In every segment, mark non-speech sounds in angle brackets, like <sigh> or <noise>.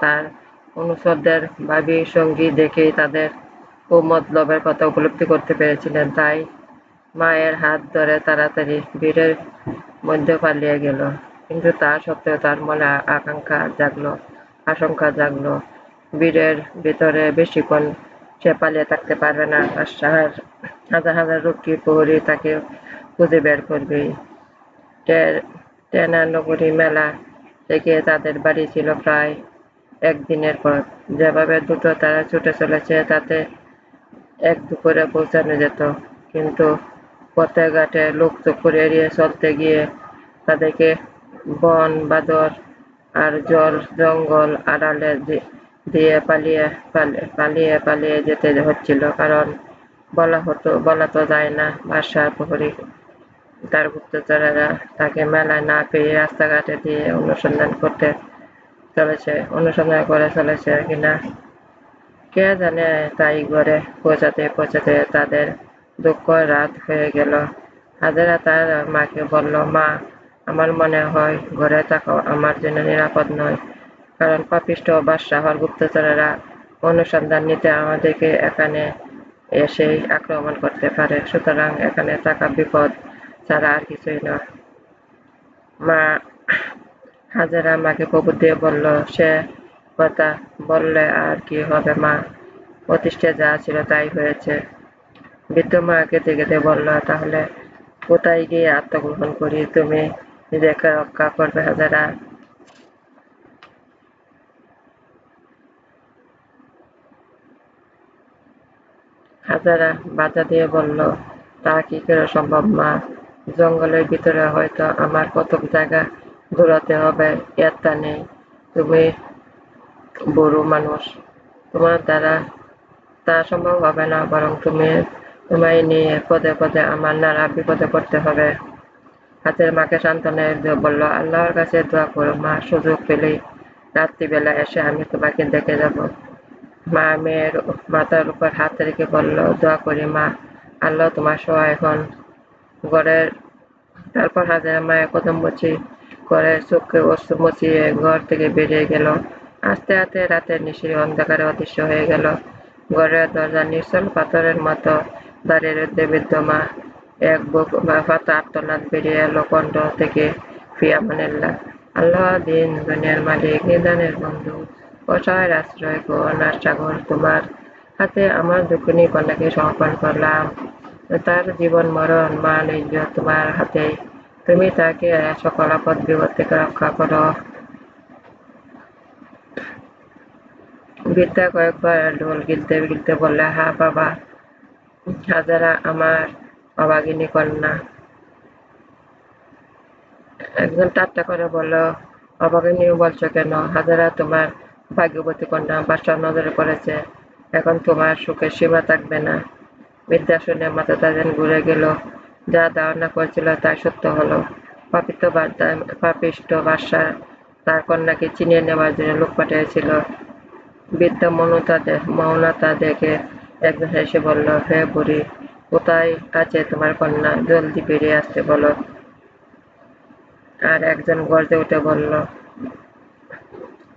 তার অনুচরদের ভাবী সঙ্গী দেখেই তাদের কুমতলবের কথা উপলব্ধি করতে পেরেছিলেন। তাই মায়ের হাত ধরে তাড়াতাড়ি ভিড়ের মধ্যে পালিয়ে গেল। কিন্তু তা সত্ত্বেও তার মনে আকাঙ্ক্ষা জাগলো, আশঙ্কা জাগলো। ভিড়ের ভিতরে বেশিক্ষণ সে পালিয়ে থাকতে পারবে না। বাদশাহর হাজার হাজার রক্ষী প্রহরী তাকে খুঁজে বের করবে টেনা নগরী মেলা থেকে তাদের বাড়ি ছিল প্রায় একদিনের পথ। যেভাবে দুটো তারা ছুটে চলেছে, তাতে এক দুপুরে পৌঁছানো যেত। কিন্তু পথে ঘাটে লোক চক্কর এড়িয়ে চলতে গিয়ে তাদেরকে বন, বাদর আর জল, জঙ্গল আড়ালে দিয়ে পালিয়ে পালিয়ে পালিয়ে যেতে হচ্ছিল। কারণ বলা হতো, বলা তো যায় না, বাদশার প্রহরী, তার গুপ্তচরেরা তাকে মেলায় না পেয়ে রাস্তাঘাটে দিয়ে অনুসন্ধান করতে চলেছে, অনুসন্ধান করে চলেছে কিনা? কে জানে তাই ঘরে পৌঁছাতে পৌঁছাতে তাদের দুঃখ রাত হয়ে গেল। হাজারা তার মাকে বলল, মা, আমার মনে হয় ঘরে থাকা আমার জন্য নিরাপদ নয়। কারণ পাপিষ্ঠ বাদশাহর গুপ্তচরেরা অনুসন্ধান নিতে আমাদেরকে এখানে এসেই আক্রমণ করতে পারে। সুতরাং এখানে থাকা বিপদ ছাড়া আর কিছুই নয়। মা হাজারা মাকে কবুর দিয়ে বলল, সে কথা বললে আর কি হবে মা? প্রতিষ্ঠা যা ছিল তাই হয়েছে। বৃদ্ধ মা কেঁদে কেঁদে বলল, তাহলে কোথায় গিয়ে আত্মগ্রহণ করি? তুমি নিজেকে রক্ষা করবে হাজারা। হাজারা বাধা দিয়ে বলল, তা কি করে সম্ভব, মা? জঙ্গলের ভিতরে হয়তো আমার কতক জায়গা দৌড়াতে হবে এর তা নেই। তুমি বড় মানুষ। তোমার দ্বারা তা সম্ভব হবে না, বরং তুমি তোমায় নিয়ে পদে পদে আমার নানা বিপদে পড়তে হবে। হাতের মাকে সান্ত্বনা বলল, আল্লাহর কাছে দোয়া করো, মা। সুযোগ পেলেই রাত্রিবেলা এসে আমি তোমাকে দেখে যাব। মা মেয়ের মাথার উপর হাত রেখে বলল, দোয়া করি মা, আল্লাহ তোমার সহায় এখন ঘরের তারপর হাজারা মায়ের কদম মুচি করে চোখে অস্ত্র মুচিয়ে ঘর থেকে বেরিয়ে গেল। আস্তে আস্তে রাতের নিশির অন্ধকারে অদৃশ্য হয়ে গেল। ঘরের দরজা নিশ্চল পাথরের মতো দাঁড়িয়ে বৃদ্ধ মা। এক বুক ফাতা আত্মনাদ বেরিয়ে এলো কণ্ঠ থেকে ফিয়ামানিল্লাহ আল্লাহ দিন দুনিয়ার মালিক, নিদানের বন্ধু। অসহায়ের আশ্রয় করোনার সাগর তোমার হাতে আমার দুঃখিনী কন্যাকে সমর্পণ করলাম তার জীবন মরণ মান ইজ্জত তোমার হাতে তুমি তাকে সকল আপদ বিপদ থেকে রক্ষা করো বিদ্যা কয়েকবার ঢোল গিলতে গিলতে বললে হা বাবা হাজারা আমার অবাগিনী কন্যা। একজন টাট্টা করে বলল অবাগিনী বলছো কেন হাজারা তোমার ভাগ্যবতী কন্যা বাসার নজরে পড়েছে। এখন তোমার সুখের সীমা থাকবে না। বিদ্যা শুনে মাথা তাদের ঘুরে গেল। যা ধারণা করেছিল তাই সত্য হলো। পাপিত পাপিষ্ট বাদশাহ তার কন্যাকে চিনিয়ে নেওয়ার জন্য লোক পাঠিয়েছিল। বিদ্যা মনতা মৌনতা দেখে একজন হেসে বলল, হে বুড়ি, কোথায় আছে তোমার কন্যা? জলদি বেরিয়ে আসতে বলো। আর একজন গর্জে উঠে বলল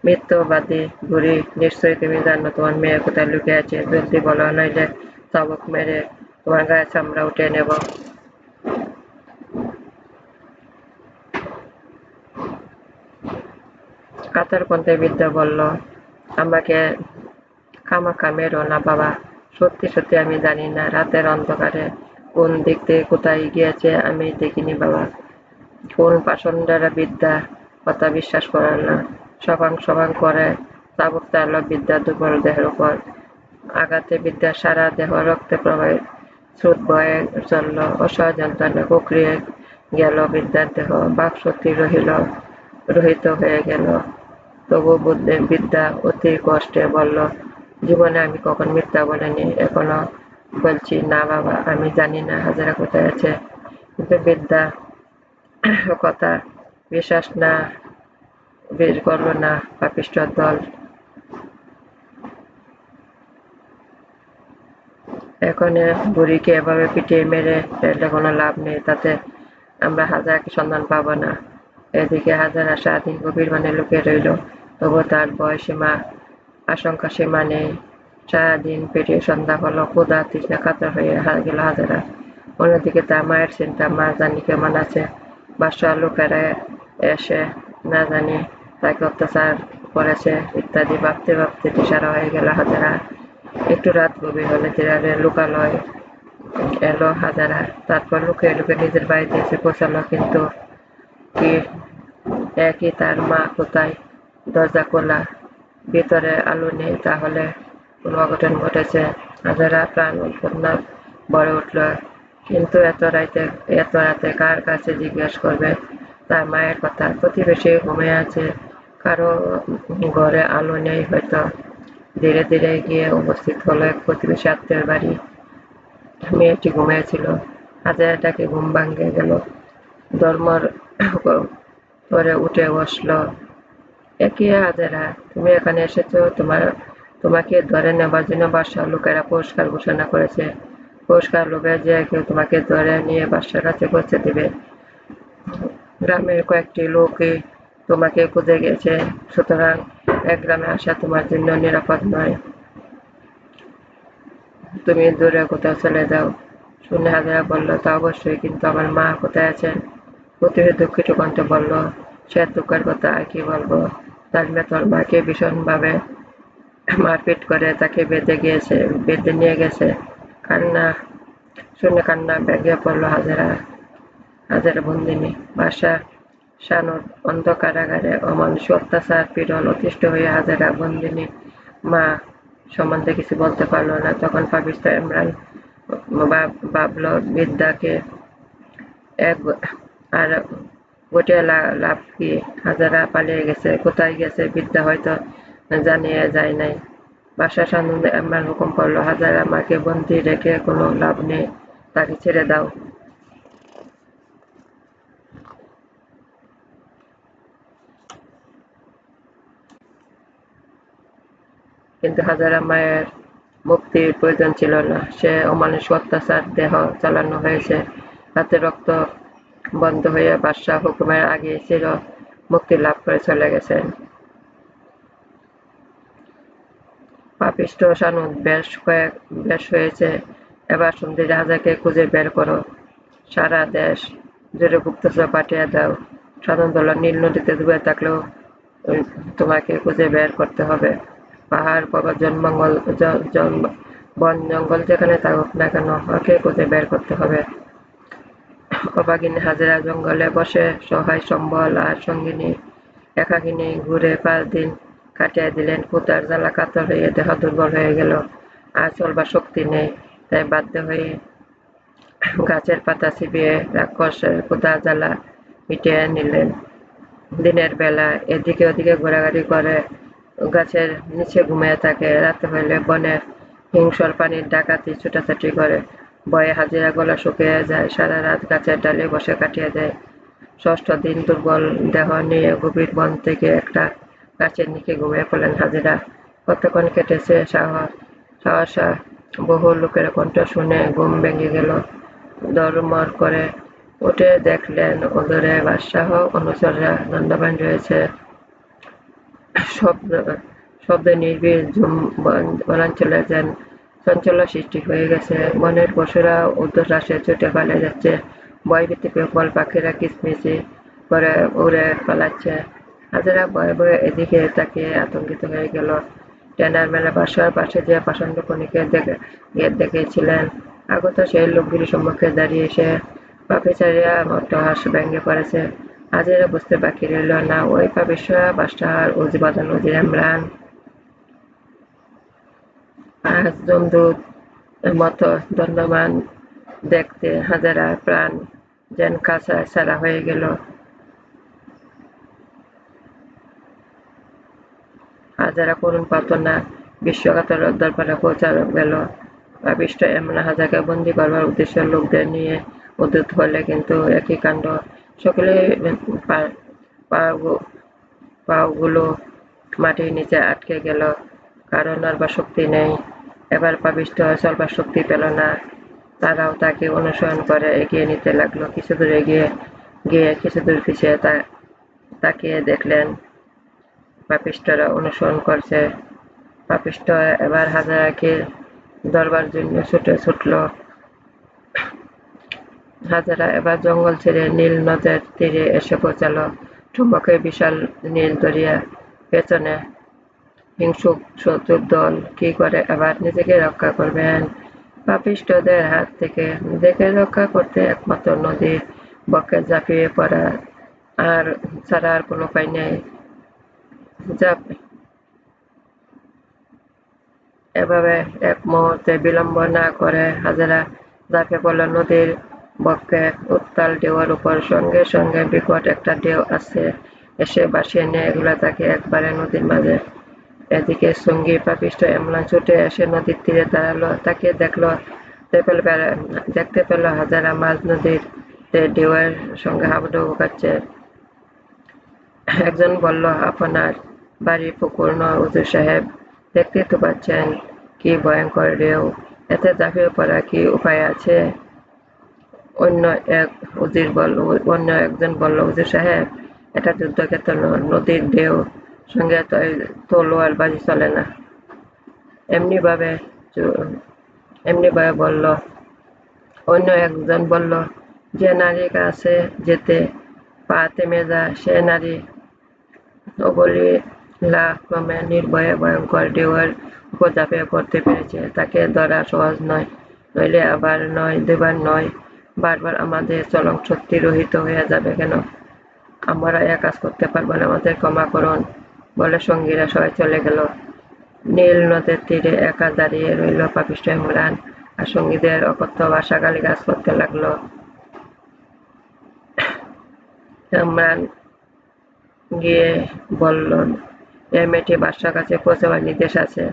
মিথ্যবাদী বুড়ি নিশ্চয়ই তুমি জানো তোমার মেয়ে কোথায় লুকিয়ে আছে। জলদি বলো, নইলে চাবুক মেরে তোমার গায়ে চামড়া উঠে নেব। কাতার কণ্ঠে বিদ্যা বলল, আমাকে খামাখা মেরো না বাবা। সত্যি সত্যি আমি জানি না রাতের অন্ধকারে কোন দিক থেকে কোথায় গিয়েছে, আমি দেখিনি বাবা। কোন পাষণ্ডরা বিদ্যা কথা বিশ্বাস করে না। সবাং সবাং করে চাবুক চাল বিদ্যা দুর্বল দেহের উপর আঘাতে বিদ্যা সারা দেহ রক্তে প্রবাহে স্রোত বয়ে চলল অসহায় যন্ত্রণা গেল বিদ্যার দেহ। বাক শক্তি রহিল, রহিত হয়ে গেল। তবু বুদ্ধের বিদ্যা অতি কষ্টে বলল, জীবনে আমি কখন মিথ্যা বলিনি? এখনও বলছি, না বাবা, আমি জানি না হাজারা কোথায় আছে। কিন্তু বিদ্যা কথা, বিশ্বাস না বের করল না পাপিষ্ট দল। এখন বুড়িকে এভাবে পিটিয়ে মেরে ফেললে কোনো লাভ নেই, তাতে আমরা হাজারকে সন্ধান পাবো না। এদিকে হাজারা সারাদিন গভীর মানে লুকিয়ে রইল, তবু তার ভয় সীমা, আশঙ্কা সীমা নেই। সারাদিন পেটে সন্ধ্যা হলো, ক্ষুধা, তৃষ্ণা, কাতর হয়ে গেল হাজারা। অন্যদিকে তার মায়ের চিন্তা, মা জানি কেমন আছে বাসার লোকেরা এসে না জানি তাকে অত্যাচার করেছে ইত্যাদি। ভাবতে ভাবতে দিশারা হয়ে গেল হাজারা। একটু রাত গভীর হলে দিরারে লোকালয় এলো হাজারা। তারপর লুকে লুকে নিজের বাড়িতে এসে পৌঁছালো, কিন্তু কি একই তার মা কোথায়? দরজা খোলা, ভিতরে আলো নেই, তাহলে কোনো অঘটন ঘটেছে? হাজারা প্রাণ উৎপন্ন বড় উঠল। কিন্তু এত রাতে এত রাতে কার কাছে জিজ্ঞেস করবে? তার মায়ের কথা। প্রতিবেশী ঘুমিয়ে আছে। কারও ঘরে আলো নেই, হয়তো ধীরে ধীরে গিয়ে উপস্থিত হলো এক প্রতিবেশী আত্মীয়ের বাড়ি। মেয়েটি ঘুমিয়েছিল হাজারাটাকে ঘুম ভাঙ্গে গেল। ধর্মর করে উঠে বসল। একই হাজারা? তুমি এখানে এসেছ? তোমার, তোমাকে ধরে নেবার জন্য বাসার লোকেরা পুরস্কার ঘোষণা করেছে। পুরস্কার লোভে যে কেউ তোমাকে ধরে নিয়ে বাসার কাছে পৌঁছে দেবে। গ্রামের কয়েকটি লোকই তোমাকে খুঁজে গেছে। সুতরাং এক গ্রামে আসা তোমার জন্য নিরাপদ নয়। তুমি দূরে কোথাও চলে যাও। শুনে হাজারা বলল, তা অবশ্যই, কিন্তু আমার মা কোথায় আছেন প্রতিবেশী দুঃখিত কণ্ঠে বলল, সে দুঃখের কথা, আর কি বলব? তার মেয়ে, তোর মাকে ভীষণভাবে মারপিট করে, তাকে বেঁধে গিয়েছে, বেঁধে নিয়ে গেছে। কান্না, শুনে কান্না ব্যাগে পড়ল হাজারা হাজারা বন্দিনী। বাসা শানুর অন্ধ কারাগারে অমানুষ অত্যাচার পীড়ন, অতিষ্ঠ হয়ে হাজারা বন্দিনী মা সম্বন্ধে কিছু বলতে পারল না। তখন পাকিস্ত ইমরান ভাবল বিদ্যাকে এক আর গোটে লাভ কি হাজারা পালিয়ে গেছে। কোথায় গেছে বিদ্যা হয়তো জানিয়ে যায় নাই। বাসা সানন্দে ইমরান হুকুম করল, হাজারা মাকে বন্দি রেখে কোনো লাভ নেই, তাকে ছেড়ে দাও। কিন্তু হাজারা মায়ের মুক্তির প্রয়োজন ছিল না। সে অমানুষ অত্যাচার দেহ চালানো হয়েছে। তাতে রক্ত বন্ধ হয়ে বাদশাহ হুকুমের আগে ছিল মুক্তি লাভ করে চলে গেছেন। পাপিষ্ট সানুদ বেশ কয়েক, বেশ হয়েছে। এবার সুন্দরী রাজাকে খুঁজে বের করো। সারা দেশ জুড়ে গুপ্তচর পাঠিয়ে দাও। সাধারণ দল নীল নদীতে ডুবে থাকলেও তোমাকে খুঁজে বের করতে হবে। পাহাড়, পর্বত জন্মঙ্গল বন, জঙ্গল যেখানে থাকুক না কেন, ওকে খুঁজে বের করতে হবে। অবাগিনী হাজারা জঙ্গলে বসে সহায় সম্বল আর সঙ্গিনী একাকিনী ঘুরে পাঁচ দিন কাটিয়ে দিলেন। কুতার জ্বালা কাতর হয়ে দেহ দুর্বল হয়ে গেল। আর চলবার শক্তি নেই, তাই বাধ্য হয়ে গাছের পাতা চিবিয়ে রাক্ষসের কুদা জ্বালা মিটিয়ে নিলেন। দিনের বেলা এদিকে ওদিকে ঘোরাঘুরি করে গাছের নিচে ঘুমিয়ে থাকে। রাতে হইলে বনে হিংসর পানির ডাকাতি, ছুটাছুটি করে। ভয়ে হাজিরা গলা শুকিয়ে যায়, সারা রাত গাছের ডালে বসে কাটিয়ে দেয়। ষষ্ঠ দিন দুর্বল দেহ নিয়ে গভীর বন থেকে একটা গাছের নিচে ঘুমিয়ে পড়লেন হাজিরা। কতক্ষণ কেটেছে সাহসা? বহু লোকের কণ্ঠ শুনে ঘুম ভেঙে গেল। দরমর করে উঠে দেখলেন ওদরে বাদশাহ অনুচররা দণ্ডবান রয়েছে। শব্দ শব্দে ঝুম বনাঞ্চলে যেন চঞ্চলা সৃষ্টি হয়ে গেছে। বনের পশুরা উর্ধ্বশ্বাসে ছুটে পালিয়ে যাচ্ছে। ভয়ভীতি ফল পাখিরা কিচমিচি করে উড়ে পালাচ্ছে। হাজারা ভয়ে ভয়ে এদিকে তাকিয়ে আতঙ্কিত হয়ে গেল। টেনার মেলা বাসার পাশে যে পাষাণ্ড খনিকে দেখেছিলেন আগত সেই লোকগুলির সম্মুখে দাঁড়িয়ে সে পাপিচারিয়া মটহাস ভেঙে পড়েছে। হাজিরা বুঝতে বাকি রইল না। ওই পাপিসরা বাসার উজিবাদন উজির ইমরান আজ জমদূত মতো দণ্ডমান দেখতে হাজারা প্রাণ যেন কাঁচা ছাড়া হয়ে গেল। হাজারা করুণ পাত না বিশ্বকাতর দরবারে পৌঁছা গেল। আবিষ্ট এমন হাজাকে বন্দি করবার উদ্দেশ্য লোকদের নিয়ে উদ্যুত হলে কিন্তু একই কাণ্ড সকলে পাগুলো মাটির নিচে আটকে গেল। কারও নড়বার শক্তি নেই। এবার পাপিষ্ঠ চলবার শক্তি পেল না। তারাও তাকে অনুসরণ করে এগিয়ে নিতে লাগল। কিছু দূর এগিয়ে গিয়ে কিছু দূর পিছিয়ে তাকিয়ে দেখলেন পাপিষ্টরা অনুসরণ করছে। পাপিষ্ট এবার হাজারাকে ধরবার জন্য ছুটে ছুটল। হাজারা এবার জঙ্গল ছেড়ে নীল নদের তীরে এসে পৌঁছালো। চুম্বকের বিশাল নীল দরিয়া পেছনে। হিংসুক শত্রুর দল কি করে এবার নিজেকে রক্ষা করবেন পাপিষ্টদের হাত থেকে নিজেকে রক্ষা করতে একমাত্র নদীর বকে ঝাঁপিয়ে পড়া আর ছাড়া আর কোনো উপায় নেই। এভাবে এক মুহূর্তে বিলম্ব না করে হাজারা ঝাঁপে পড়ল নদীর বক্ষে উত্তাল ঢেউয়ের উপর সঙ্গে সঙ্গে বিকট একটা ঢেউ আসছে এসে ভাসিয়ে নিয়ে এগুলো তাকে একবারে নদীর মাঝে। এদিকে সঙ্গী পাপিষ্ট এমলান ছুটে এসে নদীর তীরে দাঁড়াল তাকে দেখল, দেখতে পেল হাজারা মাঝ নদীর ঢেউয়ের সঙ্গে হাবুডুবু খাচ্ছে একজন বলল, আপনার বাড়ি পুকুর নয় উজুর সাহেব? দেখতে তো পাচ্ছেন কি ভয়ঙ্কর ঢেউ। এতে ঝাঁপিয়ে পড়া কি উপায় আছে? অন্য এক উজির বল অন্য একজন বলল উজির সাহেব এটা যুদ্ধক্ষেত্র নদীর ঢেউ সঙ্গে তলোয়ার বাজি চলে না। এমনি ভাবে এমনি ভাবে বলল, অন্য একজন বলল, যে নারীর কাছে যেতে পা তেমে যায় সে নারী অবলীলা ক্রমে নির্ভয়ে ভয়ঙ্কর ঢেউয়ের উপর ঝাঁপিয়ে পড়তে পেরেছে। তাকে ধরা সহজ নয়, নইলে আবার নয়, দেবার নয়। বারবার আমাদের চলং শক্তি রহিত হয়ে যাবে কেন? আমরা এক কাজ করতে পারব না, আমাদের ক্ষমা করুন, বলে সঙ্গীরা সবাই চলে গেল। নীল নদের তীরে একা দাঁড়িয়ে রইল পাপিষ্ট ইমরান, আর সঙ্গীদের অকথ্য ভাষা গাছ করতে লাগল। ইমরান গিয়ে বলল, এ মেয়েটি বাদশার কাছে পৌঁছাবার নির্দেশ আছে।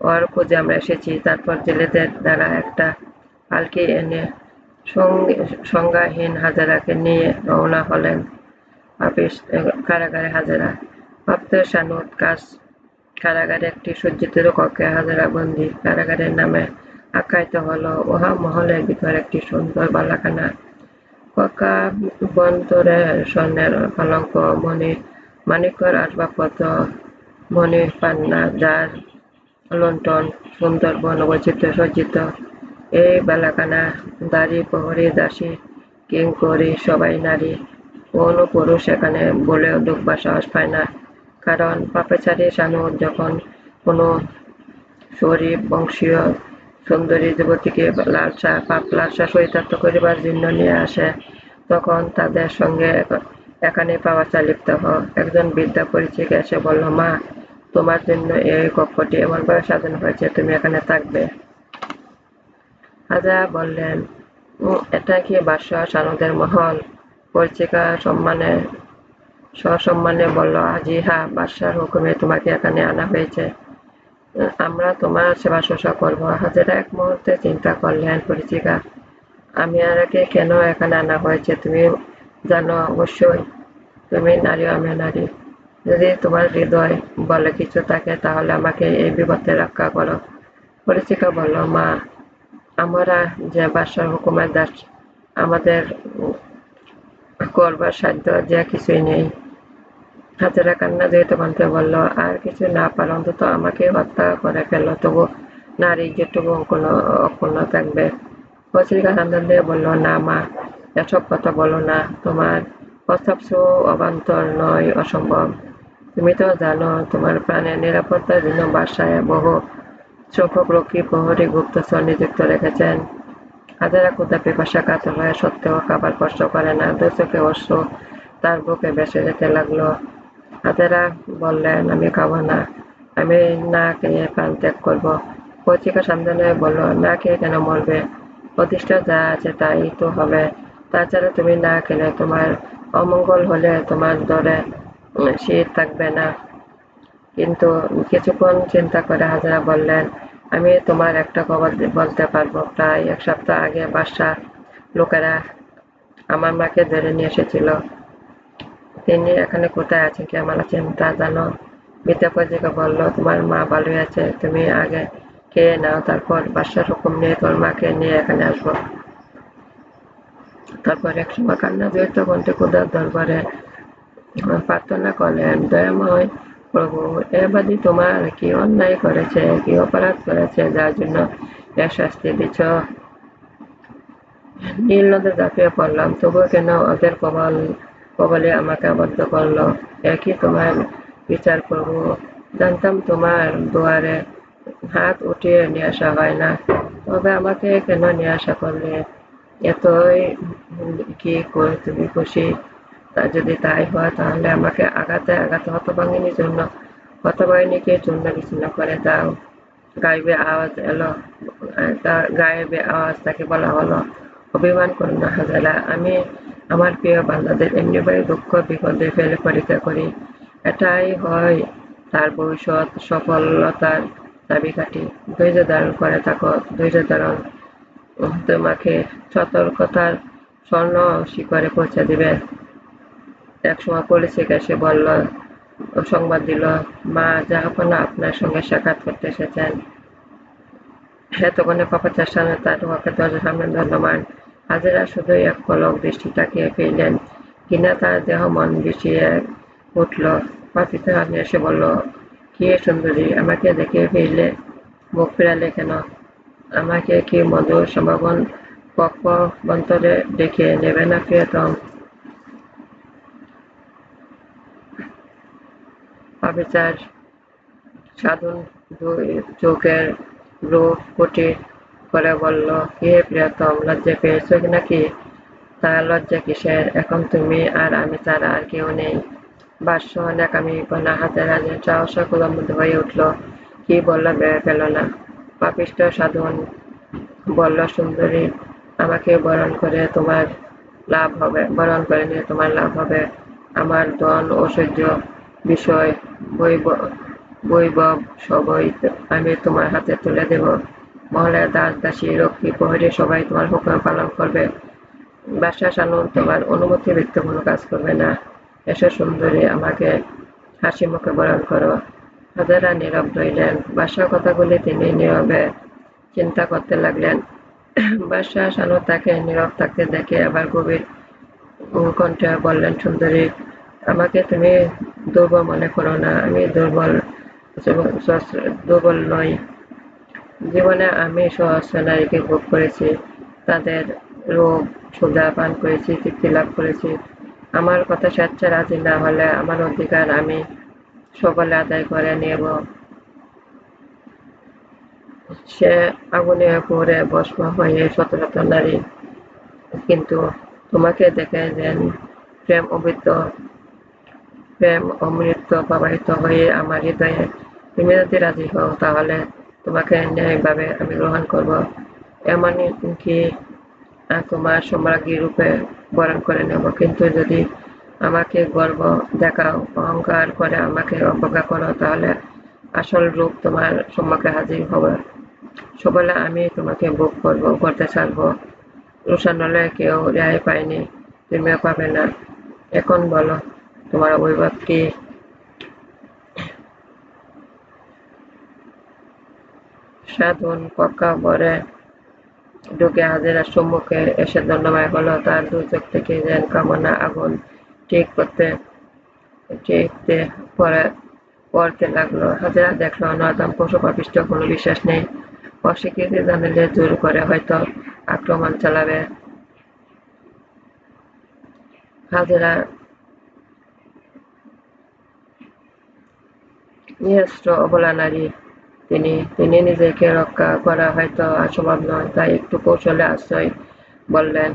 ওর খোঁজে আমরা এসেছি। তারপর জেলেদের দ্বারা একটা পালকি এনে সংজ্ঞাহীন হাজারাকে নিয়ে রওনা হলেন কারাগারে হাজারা। প্রাপ্ত সানুদ কাজ, কারাগারে একটি সজ্জিত কক্ষে হাজারা বন্দি কারাগারের নামে আখ্যায়িত হলো। উহা মহলের ভিতর একটি সুন্দর বালাখানা। কক্কা বন্তরে স্বর্ণের পালঙ্ক মণি মানিকর আসবাবপত্র মণি পান্না যার লন্ঠন সুন্দরবন বৈচিত্র্য সজ্জিত। এই বেলাখানা দাড়ি প্রহরী দাসী কিঙ্করি সবাই নারী কোনো পুরুষ এখানে বলেও ঢুকবার সাহস পায় না। কারণ পাপেচারী শানু যখন কোনো শরীফ, বংশীয়, সুন্দরী যুবতীকে লালসা, পাপ লালসা চরিতার্থ করিবার জন্য নিয়ে আসে, তখন তাদের সঙ্গে এখানে পাওয়া চালিপ্ত হ। একজন বিদ্যা পরিচিকা এসে বলল, মা, তোমার জন্য এই কক্ষটি এমনভাবে সাজানো হয়েছে, তুমি এখানে থাকবে? রাজা বললেন এটা কি বাদশাহ সানদের মহল? পরিচিকা সম্মানে, সসম্মানে বলল আজি হা বাদশার হুকুমে তোমাকে এখানে আনা হয়েছে। আমরা তোমার সেবা শুশ্রূষা করব। হাজারা এক মুহূর্তে চিন্তা করলেন পরিচিকা আমি আর কেন এখানে আনা হয়েছে? তুমি জানো অবশ্যই, তুমি নারী আমি নারী। যদি তোমার হৃদয় বলে কিছু থাকে, তাহলে আমাকে এই বিপদে রক্ষা করো। পরিচিকা বলল, মা আমরা যে বাসার হুকুমের দাস, আমাদের করবার সাধ্য যে কিছুই নেই। হাজারা কান্না যেহেতু বলতে বলল, আর কিছু না পার, অন্তত আমাকে হত্যা করে ফেলল তবু নারী যেটুকু অক্ষুণ্ণ থাকবে। পত্রিকা সন্ধান দিয়ে বলল, না মা, এসব কথা বলো না। তোমার প্রস্তাব সু অবান্তর নয়, অসম্ভব। তুমি তো জানো, তোমার প্রাণের নিরাপত্তার জন্য বাসায় বহু সংখ্যক রক্ষী প্রহরী গুপ্তচর নিযুক্ত রেখেছেন। হাজারা ক্ষুদা পিপাসা কাতর হয়ে সত্ত্বেও খাবার কষ্ট করে না, দু চোখে অশ্ব তার বুকে বেসে যেতে লাগল। হাজারা বললেন, আমি খাব না, আমি না খেয়ে প্রাণ ত্যাগ করব। পত্রিকা সামনে বলল, না খেয়ে কেন মরবে? প্রতিষ্ঠা যা আছে তাই তো হবে। তাছাড়া তুমি না খেলে তোমার অমঙ্গল হলে তোমার দরে শীত থাকবে না। কিন্তু কিছুক্ষণ চিন্তা করে হাজারা বললেন, আমি তোমার একটা খবর বলতে পারব। প্রায় এক সপ্তাহ আগে বাসা লোকেরা আমার মাকে ধরে নিয়ে এসেছিল। তিনি এখানে কোথায় আছেন কেমন আছেন তা জানো? বিদ্যাপতিকে বলল, তোমার মা ভালোই আছে, তুমি আগে খেয়ে নাও, তারপর বাসার হুকুম নিয়ে তোমার মাকে নিয়ে এখানে আসব। তারপর এক সময় কান্না জড়িত কণ্ঠে ক্ষুধার দরবারে প্রার্থনা করলেন, দয়াময় প্রভু, এ এবাদি তোমার কি অন্যায় করেছে, কি অপরাধ করেছে, যার জন্য এর শাস্তি দিচ্ছ নীল নদে ঝাঁপিয়ে পড়লাম, তবুও কেন ওদের কবল, কবলে আমাকে আবদ্ধ করল? একই তোমার বিচার প্রভু? জানতাম তোমার দুয়ারে হাত উঠিয়ে নিয়ে আসা হয় না। তবে আমাকে কেন নিয়ে আসা করলে? এতই কি করে, তুমি খুশি? যদি তাই হয়, তাহলে আমাকে আঘাতে আঘাতে হতভাঙ্গিনীর জন্য হতবাহিনীকে চূর্ণ বিচ্ছিন্ন করে দাও। গাইবে আওয়াজ এলো গায়েবে আওয়াজ তাকে বলা হলো, অভিমান করো না হাজারা আমি আমার প্রিয় বান্দাদের এমনিভাবে দুঃখ বিপদে ফেলে পরীক্ষা করি। এটাই হয় তার ভবিষ্যৎ সফলতার চাবিকাঠি। ধৈর্য ধারণ করে থাকো, ধৈর্য ধারণ তোমাকে সতর্কতার স্বর্ণ শিখরে পৌঁছে দিবে। একসময় পুলিশে এসে বলল সংবাদ দিল, মা জাহাপনা আপনার সঙ্গে সাক্ষাৎ করতে এসেছেন। এতক্ষণে পাপাচার সামনে তার ওকে দরজার সামনে ধন্যবাদ হাজেরা শুধু এক পলক দৃষ্টি তাকিয়ে ফেললেন কিনা তার দেহ মন বিষিয়ে উঠল। পাপিতে হাতে এসে বলল, কি সুন্দরী, আমাকে দেখে ফেললে মুখ ফিরালে কেন? আমাকে কি মধুর সম্ভাবন পক্ষ বন্তরে ডেকে নেবে না প্রিয়তম? অবিচার সাধন চোখের রূপ কুটির করে বলল কে প্রিয়তম, লজ্জা পেয়েছ নাকি? তা লজ্জা কিসের? এখন তুমি আর আমি ছাড়া আর কেউ নেই। সাহসা কুলম্বিত হয়ে উঠল। কি বলল ভেবে পেল না পাপিষ্ট সাধন বলল, সুন্দরী, আমাকে বরণ করে তোমার লাভ হবে, বরণ করে নিয়ে তোমার লাভ হবে। আমার ধন ঐশ্বর্য বিষয় বৈভব সবই আমি তোমার হাতে তুলে দেব। মহলের দাস, দাসী রক্ষী প্রহরী সবাই তোমার হুকুম পালন করবে। বাসা সানুন তোমার অনুমতি ব্যক্ত কোনো কাজ করবে না। এসো সুন্দরী, আমাকে হাসি মুখে বরণ করো। হাজারা নীরব রইলেন। বাসার কথাগুলি তিনি নীরবে চিন্তা করতে লাগলেন। বাসা সানু তাকে নীরব থাকতে দেখে আবার গভীর কণ্ঠে বললেন, সুন্দরী আমাকে তুমি দুর্বল মনে করো না, আমি দুর্বল দুর্বল নই। জীবনে আমি সহস্র নারীকে ভোগ করেছি, তাদের রোগ সুধা পান করেছি, তৃপ্তি লাভ করেছি। আমার কথা স্বেচ্ছা রাজি না হলে আমার অধিকার আমি সকলে আদায় করে নেব। সে আগুনে পড়ে ভস্ম হয়ে শত শত নারী। কিন্তু তোমাকে দেখে যেন প্রেম অবৃত প্রেম, অমৃত, প্রবাহিত হয়ে আমার হৃদয়ে তুমি যদি রাজি হও তাহলে তোমাকে ন্যায়ভাবে আমি গ্রহণ করব। এমনকি তোমার সম্রাজ্ঞী রূপে বরণ করে নেব। কিন্তু যদি আমাকে গর্ব দেখাও, অহংকার করে আমাকে অবজ্ঞা করো, তাহলে আসল রূপ তোমার সম্মুখে হাজির হবে। সবলে আমি তোমাকে বুক করব, করতে ছাড়বো। রোশানলে কেউ রেহাই পায়নি, তুমিও পাবে না। এখন বলো। তোমার সাধন পক্কা বরে ঢুকে হাজিরার সম্মুখে এসে দণ্ডময় হলো তার দু চোখ থেকে যেন কামনা আগুন ঠিক করতে, ঠিকতে পরে পড়তে লাগল। হাজিরা দেখল নর্দম পশু পাপিষ্ট, কোনো বিশ্বাস নেই। অস্বীকৃতি জানালে জোর করে হয়তো আক্রমণ চালাবে। হাজিরা নিঃস্ত্র অবলা নারী। তিনি তিনি নিজেকে রক্ষা করা হয়তো অসম্ভব নয়, তাই একটু কৌশলে আশ্রয় বললেন,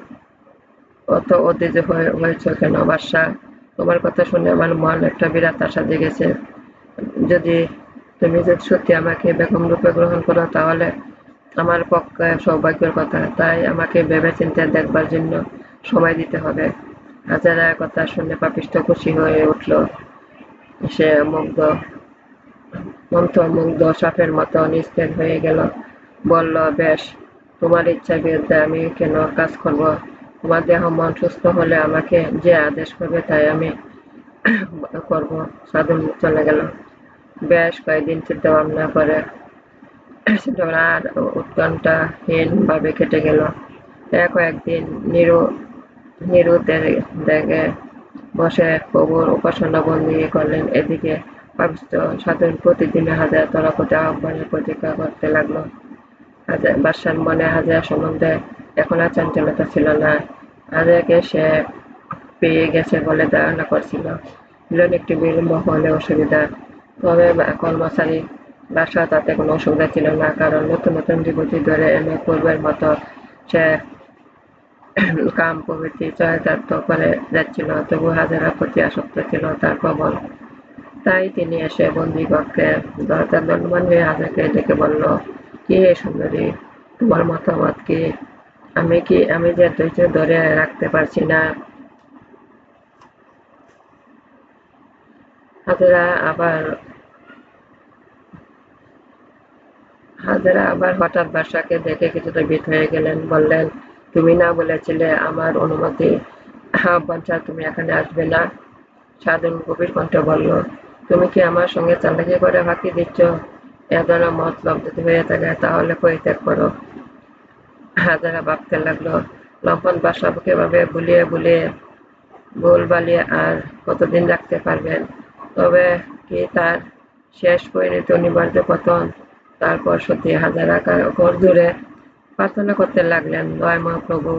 অত অধীর হয়েছ কেন? বাদশাহ, তোমার কথা শুনে আমার মন একটা বিরাট আশা জেগেছে। যদি তুমি যদি সত্যি আমাকে বেগম রূপে গ্রহণ করো, তাহলে আমার পক্ষে সৌভাগ্যের কথা। তাই আমাকে ভেবে চিন্তে দেখবার জন্য সময় দিতে হবে। হাজারা কথা শুনে পাপিষ্ট খুশি হয়ে উঠল। সে মুগ্ধ মন্ত্রমুগ্ধ সাপের মতো নিস্তেজ হয়ে গেল। বলল, বেশ, তোমার ইচ্ছা বিরুদ্ধে আমি কেন কাজ করব? তোমার দেহ মন সুস্থ হলে আমাকে যে আদেশ করবে তাই আমি <coughs> করব। সাধু চলে গেল। বেশ, কয়েকদিন চিন্তা ভাবনা করে আর <coughs> উৎকণ্ঠাহীন ভাবে কেটে গেল। এক একদিন নিরু নিরু দেখে বসে প্রভুর উপাসনা বন্দী করলেন। এদিকে সাধন প্রতিদিন হাজার তলাপতি আহ্বানের প্রতীক্ষা করতে লাগল। বাদশার মনে হাজার সম্বন্ধে এখন আর চাঞ্চলতা ছিল না। হাজারকে সে পেয়ে গেছে বলে ধারণা করছিল। মিলন একটি বিলম্ব হলে অসুবিধা তবে কর্মচারী বাসা তাতে কোনো অসুবিধা ছিল না, কারণ নতুন নতুন যুবতী ধরে এনে পূর্বের মতো সে কাম প্রভৃতি চরিতার্থ করে যাচ্ছিল। তবু হাজারা প্রতি আসক্ত ছিল তার প্রবল তাই তিনি এসে বন্দি কক্ষে দরজার দণ্ডমান হয়ে হাজারকে ডেকে বলল, কি হে সুন্দরী? তোমার মতামত কি? আমি কি, আমি যে ধৈর্য ধরে রাখতে পারছি না। হাজারা আবার হাজারা আবার হঠাৎ বাসাকে দেখে কিছুটা ভীত হয়ে গেলেন, বললেন, তুমি না বলেছিলে আমার অনুমতি আহ্বান ছাড়া তুমি এখানে আসবে না? সাধন গভীর কণ্ঠে বলল তুমি কি আমার সঙ্গে চালাকি করে ফাঁকি দিচ্ছ? এ ধরনের মতলব যদি হয়ে থাকে, তাহলে পরিত্যাগ করো? হাজারা ভাবতে লাগল। লম্পন বাসাকে ভাবে বুলিয়ে বুলিয়ে গোল বালিয়ে আর কতদিন রাখতে পারবেন? তবে কি তার শেষ পরিণত অনিবার্য পতন? তারপর সত্যি হাজারা ঘর ধরে প্রার্থনা করতে লাগলেন দয়াময় প্রভু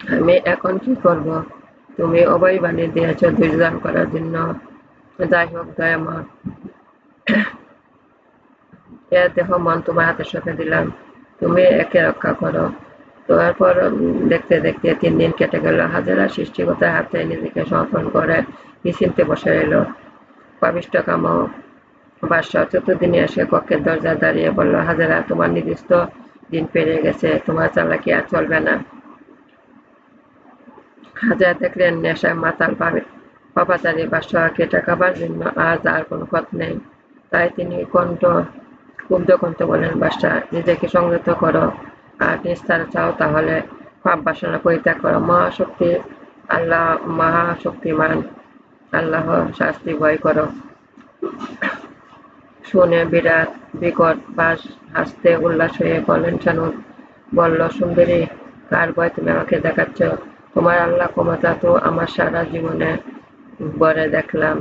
আমি এখন কি করব? তুমি অভয় বানিয়ে দিয়েছ দুর্দান করার জন্য। যাই হোক দয়াময় দেহ মন তোমার হাতে সঁপে দিলাম তুমি একে রক্ষা করো তারপর দেখতে দেখতে তিন দিন কেটে গেল হাজারা হাতে নিজেকে সমর্পণ করে নিশ্চিন্তে বসে এলো পাবিষ্ট কাম বাদশাহ চতুর্দিনে এসে কক্ষের দরজা দাঁড়িয়ে বলল হাজারা তোমার নির্দিষ্ট দিন পেরিয়ে গেছে তোমার চালাকি আর চলবে না হাজার দেখলেন নেশায় মাতাল পাবে পাপাচারী বাদশাহকে টাকাবার জন্য আজ আর কোনো পথ নেই। তাই তিনি কণ্ঠ, ক্ষুব্ধ কণ্ঠে বলেন বাদশাহ নিজেকে সংযত করো। আর নিস্তার চাও তাহলে পাপ বাসনা পরিত্যাগ করো। মহাশক্তি, আল্লাহ মহাশক্তিমান। আল্লাহ শাস্তি ভয় করো। শুনে বিরাট বিকট বাস হাসতে উল্লাস হয়ে বলেন সানুদ বলল, সুন্দরী, কার ভয় তুমি আমাকে দেখাচ্ছ? তোমার আল্লাহ ক্ষমতা তো আমার সারা জীবনে বরে দেখলাম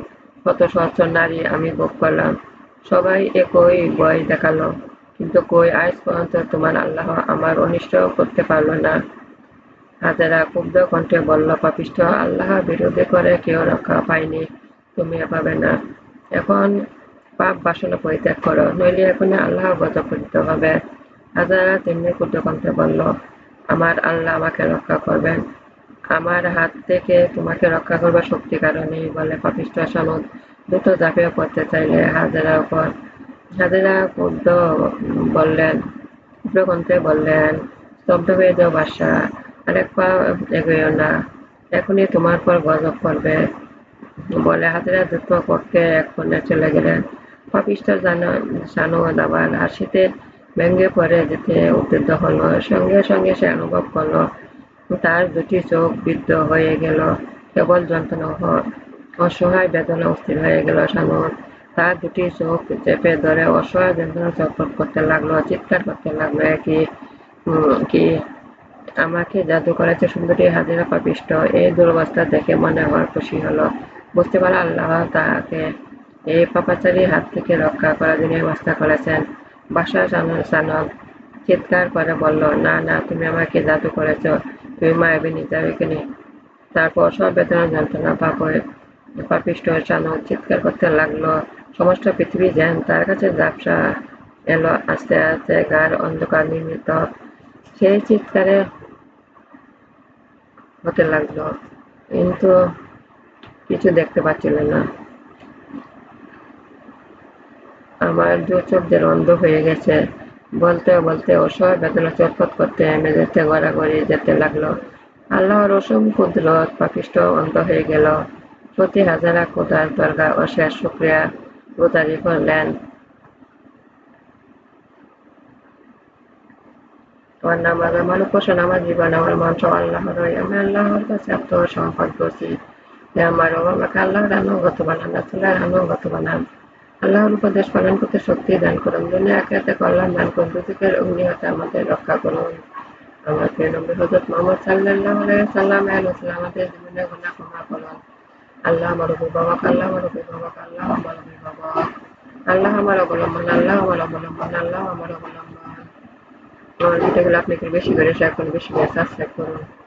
কত সহস্র নারী আমি ভোগ করলাম। সবাই একই ভয় দেখাল, কিন্তু কই আজ পর্যন্ত তোমার আল্লাহ আমার অনিষ্ট করতে পারল না? হাজারা ক্ষুব্ধ কণ্ঠে বলল, পাপিষ্ঠ, আল্লাহ বিরোধী করে কেউ রক্ষা পায়নি, তুমি পাবে না। এখন পাপ বাসনা পরিত্যাগ করো, নইলে এখন আল্লাহ গজব করতে হবে। হাজারা তেমনি ক্ষুদ্র কণ্ঠে বলল, আমার আল্লাহ আমাকে রক্ষা করবেন। আমার হাত থেকে তোমাকে রক্ষা করবার শক্তি কারণে বলে পাপিষ্ট সনদ দ্রুত ঝাঁপিয়ে পড়তে চাইলে হাজারা উপর, হাজারা ক্ষুদ্র বললেন ক্ষুদ্র কণ্ঠে বললেন, স্তব্ধ হয়ে যাও বাসা আরেক পা এগোয় না, এখনই তোমার পর গজব করবে বলে হাজারা দ্রুত পক্ষে এক কোণে চলে গেলেন। পাপিষ্ট জানো আবার হাসিতে ভেঙে পড়ে যেতে উদ্যত হলো, সঙ্গে সঙ্গে সে অনুভব করল তার দুটি চোখ বিদ্ধ হয়ে গেল। কেবল যন্ত্রণা অসহায় বেদনা অস্থির হয়ে গেল সানুর তার দুটি চোখ চেপে ধরে অসহায় যন্ত্রণা চটপট করতে লাগল, চিৎকার করতে লাগল কি কি আমাকে জাদু করেছে সুন্দরী হাজিরা পাপিষ্ট? এই দুরবস্থা দেখে মনে হওয়ার খুশি হলো। বুঝতে পারা আল্লাহ তাকে এই পাপাচারীর হাত থেকে রক্ষা করার জন্য ব্যবস্থা করেছেন। বাসা সানব চিৎকার করে, বলল, না না, তুমি আমাকে জাদু করেছ, তুমি মায়াবী নিজাবিকিনি তারপর সব বেদনা যন্ত্রণা পাপ হয়ে পাপিষ্ট চানক চিৎকার করতে লাগল। সমস্ত পৃথিবী যেন তার কাছে ঝাপসা এলো, আস্তে আস্তে গার অন্ধকার নির্মিত। সেই চিৎকারে হতে লাগল, কিন্তু কিছু দেখতে পাচ্ছিল না। আমার দু চোখ অন্ধ হয়ে গেছে। বলতে বলতে অসহায় বেদনা চটপট করতে মেঝেতে গড়াগড়ি যেতে লাগল। আল্লাহর অসম কুদরত পাপিষ্ট অন্ধ হয়ে গেল। প্রতি হাজারা কোদার দরগা অশেষ শুক্রিয়া গুজারি করলেন। তোমার নামাজ, আমার আমার জীবন, আমার মন সব আল্লাহর আমি আল্লাহর কাছে আত্মসমর্পণ করছি। আমার আমাকে আল্লাহর আনুগত বানান, রাসুলের আনুগত বানান। আল্লাহর উপদেশ পালন করতে শক্তি দান করুন। দুনিয়া আখিরাতে কল্যাণ দান করুন। দুজকের অগ্নি হতে আমাদের রক্ষা করুন। আমার প্রিয় নবী হযরত মুহাম্মদ সাল্লাল্লাহু আলাইহি ওয়াসাল্লাম এর ওসিলা আমাদের জীবনের গুনাহ ক্ষমা করুন আল্লাহ আমার অভিভাবক, আল্লাহ আমার অভিভাবক, আল্লাহ আমার অভিভাবক। আল্লাহ আমার অবলম্বন, আল্লাহ আমার অবলম্বন, আল্লাহ আমার অবলম্বন। আমার ভিডিওগুলো আপনি একটু বেশি করে শেয়ার করুন, বেশি করে সাবস্ক্রাইব করুন।